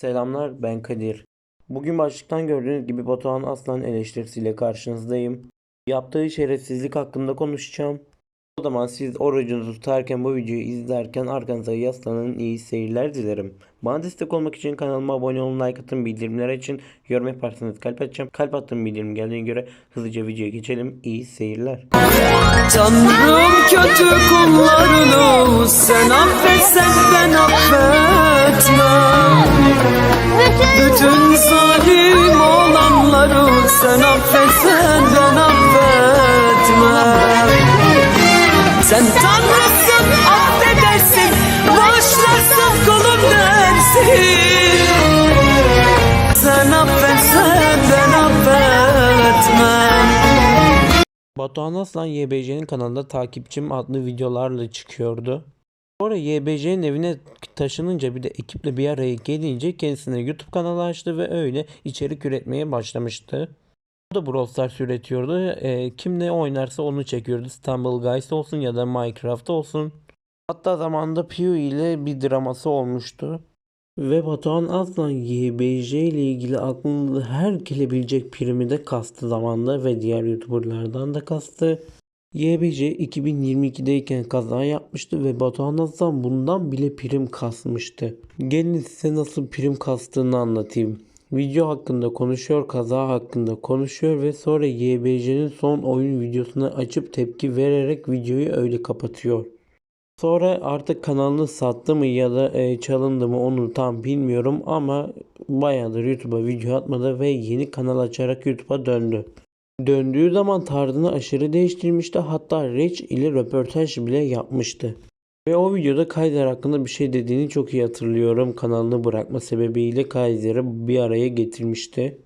Selamlar ben Kadir. Bugün başlıktan gördüğünüz gibi Batuhan Aslan eleştirisiyle karşınızdayım. Yaptığı şerefsizlik hakkında konuşacağım. O zaman siz orucunuzu tutarken bu videoyu izlerken arkanıza yaslanın iyi seyirler dilerim. Bana destek olmak için kanalıma abone olun, like atın, bildirimler için yorum yaparsanız kalp atacağım. Kalp attığım bildirim geldiğine göre hızlıca videoya geçelim. İyi seyirler. Tanrım kötü kullarını sen affetsen ben affetmem Bütün zalim olanları sen affetsen ben affetmem. Sen Tanrısın affedersin bağışlarsın kulum dersin Sen affetsen ben affetmem. Batuhan Aslan YBC'nin kanalında takipçim adlı videolarla çıkıyordu. Sonra YBC'nin evine taşınınca bir de ekiple bir araya gelince kendisine YouTube kanalı açtı ve öyle içerik üretmeye başlamıştı. O da Brawl Stars üretiyordu. Ee, kim ne oynarsa onu çekiyordu. Stumble Guys olsun ya da Minecraft olsun. Hatta zamanında Pew ile bir draması olmuştu. Ve Batuhan Aslan YBJ ile ilgili aklında her gelebilecek primi de kastı zamanda ve diğer YouTuberlardan da kastı. YBJ 2022'deyken kaza yapmıştı ve Batuhan Aslan bundan bile prim kasmıştı. Gelin size nasıl prim kastığını anlatayım. Video hakkında konuşuyor, kaza hakkında konuşuyor ve sonra YBJ'nin son oyun videosunu açıp tepki vererek videoyu öyle kapatıyor. Sonra artık kanalını sattı mı ya da e, çalındı mı onu tam bilmiyorum ama bayağıdır YouTube'a video atmadı ve yeni kanal açarak YouTube'a döndü. Döndüğü zaman tarzını aşırı değiştirmişti hatta Reç ile röportaj bile yapmıştı. Ve o videoda Kaiser hakkında bir şey dediğini çok iyi hatırlıyorum. Kanalını bırakma sebebiyle Kaiser'ı bir araya getirmişti.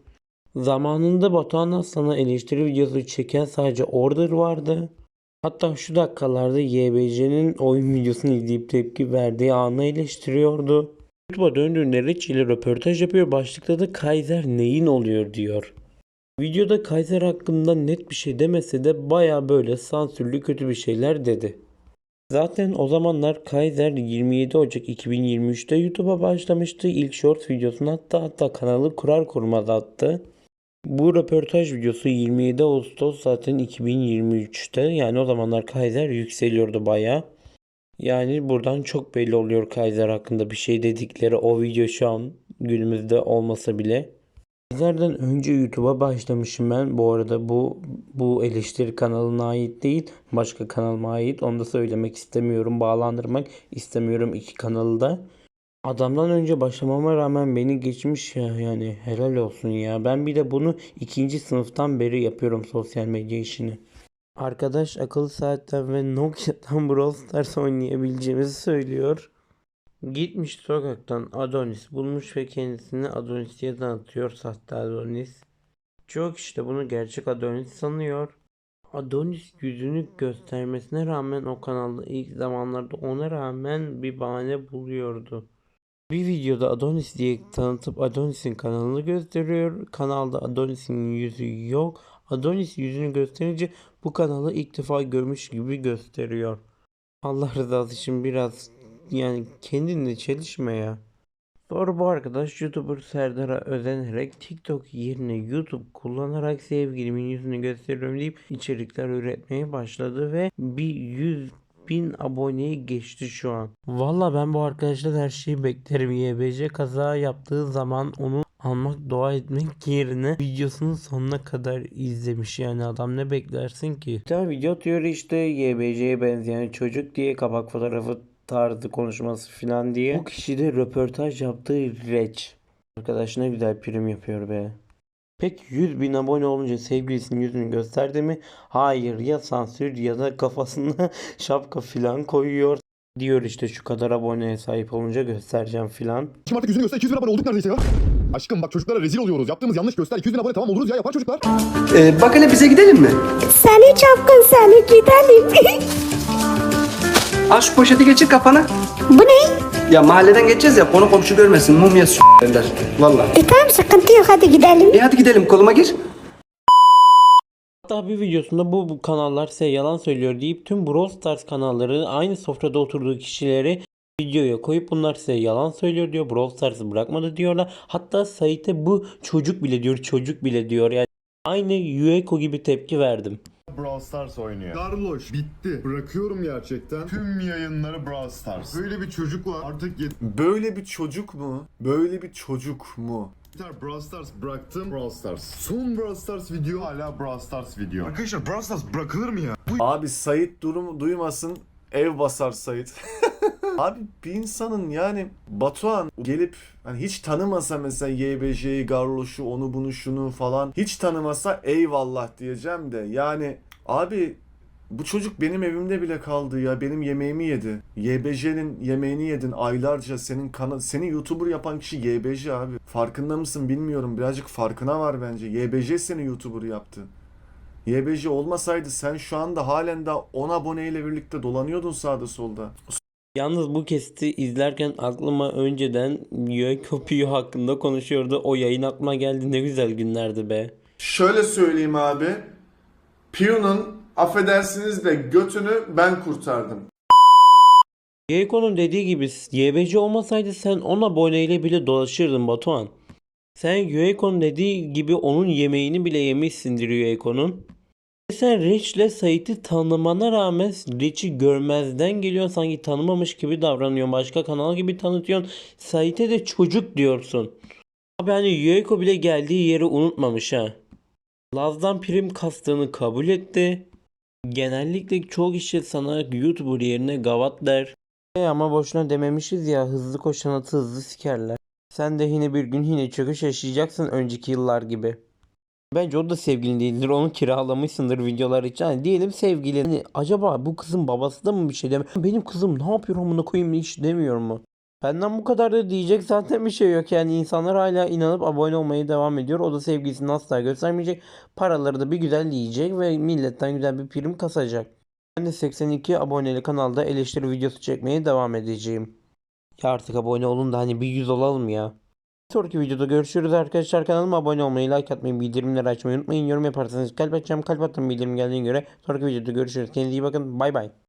Zamanında Batuhan Aslan'a eleştiri videosu çeken sadece Order vardı. Hatta şu dakikalarda YBC'nin oyun videosunu izleyip tepki verdiği anı eleştiriyordu. YouTube'a döndüğünde Rich ile röportaj yapıyor. Başlıkta da Kaiser neyin oluyor diyor. Videoda Kaiser hakkında net bir şey demese de baya böyle sansürlü kötü bir şeyler dedi. Zaten o zamanlar Kaiser 27 Ocak 2023'te YouTube'a başlamıştı. İlk short videosunu hatta hatta kanalı kurar kurmaz attı. Bu röportaj videosu 27 Ağustos zaten 2023'te. Yani o zamanlar Kaiser yükseliyordu baya. Yani buradan çok belli oluyor Kaiser hakkında bir şey dedikleri o video şu an günümüzde olmasa bile. Kaiser'den önce YouTube'a başlamışım ben. Bu arada bu bu eleştiri kanalına ait değil. Başka kanalıma ait. Onu da söylemek istemiyorum. Bağlandırmak istemiyorum iki kanalı da. Adamdan önce başlamama rağmen beni geçmiş ya yani helal olsun ya. Ben bir de bunu ikinci sınıftan beri yapıyorum sosyal medya işini. Arkadaş akıllı saatten ve Nokia'dan Brawl Stars oynayabileceğimizi söylüyor. Gitmiş sokaktan Adonis bulmuş ve kendisini Adonis diye tanıtıyor sahte Adonis. Çok işte bunu gerçek Adonis sanıyor. Adonis yüzünü göstermesine rağmen o kanalda ilk zamanlarda ona rağmen bir bahane buluyordu. Bir videoda Adonis diye tanıtıp Adonis'in kanalını gösteriyor. Kanalda Adonis'in yüzü yok. Adonis yüzünü gösterince bu kanalı ilk defa görmüş gibi gösteriyor. Allah rızası için biraz yani kendinle çelişme ya. Sonra bu arkadaş YouTuber Serdar'a özenerek TikTok yerine YouTube kullanarak sevgilimin yüzünü gösteriyorum deyip içerikler üretmeye başladı ve bir 100 bin aboneyi geçti şu an. Valla ben bu arkadaştan her şeyi beklerim. YBC kaza yaptığı zaman onu almak dua etmek yerine videosunun sonuna kadar izlemiş yani adam ne beklersin ki? Bir tane video atıyor işte YBC'ye benzeyen çocuk diye kapak fotoğrafı tarzı konuşması falan diye. Bu kişi de röportaj yaptığı Reç. Arkadaş ne güzel prim yapıyor be. Peki 100 bin abone olunca sevgilisinin yüzünü gösterdi mi? Hayır ya sansür ya da kafasına şapka filan koyuyor. Diyor işte şu kadar aboneye sahip olunca göstereceğim filan. Kim artık yüzünü göster 200 bin abone olduk neredeyse ya. Aşkım bak çocuklara rezil oluyoruz. Yaptığımız yanlış göster. 200 bin abone tamam oluruz ya yapar çocuklar. Ee, bak hele bize gidelim mi? Seni çapkın seni gidelim. Al şu poşeti geçir kafana. Bu ne? Ya mahalleden geçeceğiz ya konu komşu görmesin mumya s*** derler. Valla. E tamam sıkıntı yok hadi gidelim. E hadi gidelim koluma gir. Hatta bir videosunda bu, bu kanallar size yalan söylüyor deyip tüm Brawl Stars kanalları aynı sofrada oturduğu kişileri videoya koyup bunlar size yalan söylüyor diyor. Brawl Stars'ı bırakmadı diyorlar. Hatta Sait'e bu çocuk bile diyor. Çocuk bile diyor. Yani aynı Yueko gibi tepki verdim. Brawl Stars oynuyor. Garloş bitti. Bırakıyorum gerçekten. Tüm yayınları Brawl Stars. Böyle bir çocuk var. Artık Böyle bir çocuk mu? Böyle bir çocuk mu? yeter Brawl Stars bıraktım. Brawl Stars. Son Brawl Stars video hala Brawl Stars video. Arkadaşlar Brawl Stars bırakılır mı ya? Abi Sait durum duymasın ev basar Sait. Abi bir insanın yani Batuhan gelip hani hiç tanımasa mesela YBJ'yi, Garloş'u, onu bunu şunu falan hiç tanımasa eyvallah diyeceğim de yani abi bu çocuk benim evimde bile kaldı ya. Benim yemeğimi yedi. YBJ'nin yemeğini yedin aylarca. Senin kana seni YouTuber yapan kişi YBJ abi. Farkında mısın bilmiyorum. Birazcık farkına var bence. YBJ seni YouTuber yaptı. YBJ olmasaydı sen şu anda halen daha 10 aboneyle birlikte dolanıyordun sağda solda. Yalnız bu kesiti izlerken aklıma önceden Yueko Piyo hakkında konuşuyordu. O yayın aklıma geldi. Ne güzel günlerdi be. Şöyle söyleyeyim abi. Piyon'un affedersiniz de götünü ben kurtardım. Yueko'nun dediği gibi YBC olmasaydı sen 10 aboneyle bile dolaşırdın Batuhan. Sen Yueko'nun dediği gibi onun yemeğini bile yemişsindir Yueko'nun. Sen Rich'le Sait'i tanımana rağmen Rich'i görmezden geliyorsun sanki tanımamış gibi davranıyorsun. Başka kanal gibi tanıtıyorsun. Sait'e de çocuk diyorsun. Abi hani Yueko bile geldiği yeri unutmamış ha. Laz'dan prim kastığını kabul etti. Genellikle çok kişi sana YouTuber yerine gavat der. E ama boşuna dememişiz ya hızlı koşan atı hızlı sikerler. Sen de yine bir gün yine çöküş yaşayacaksın önceki yıllar gibi. Bence o da sevgilin değildir. Onu kiralamışsındır videolar için. Hani diyelim sevgili. Hani acaba bu kızın babası da mı bir şey deme? Benim kızım ne yapıyor amına koyayım hiç demiyor mu? Benden bu kadar da diyecek zaten bir şey yok. Yani insanlar hala inanıp abone olmaya devam ediyor. O da sevgilisini asla göstermeyecek. Paraları da bir güzel yiyecek ve milletten güzel bir prim kasacak. Ben de 82 aboneli kanalda eleştiri videosu çekmeye devam edeceğim. Ya artık abone olun da hani bir yüz olalım ya. Sonraki videoda görüşürüz arkadaşlar. Kanalıma abone olmayı, like atmayı, bildirimleri açmayı unutmayın. Yorum yaparsanız kalp açacağım. Kalp attım bildirim geldiğine göre. Sonraki videoda görüşürüz. Kendinize iyi bakın. Bay bay.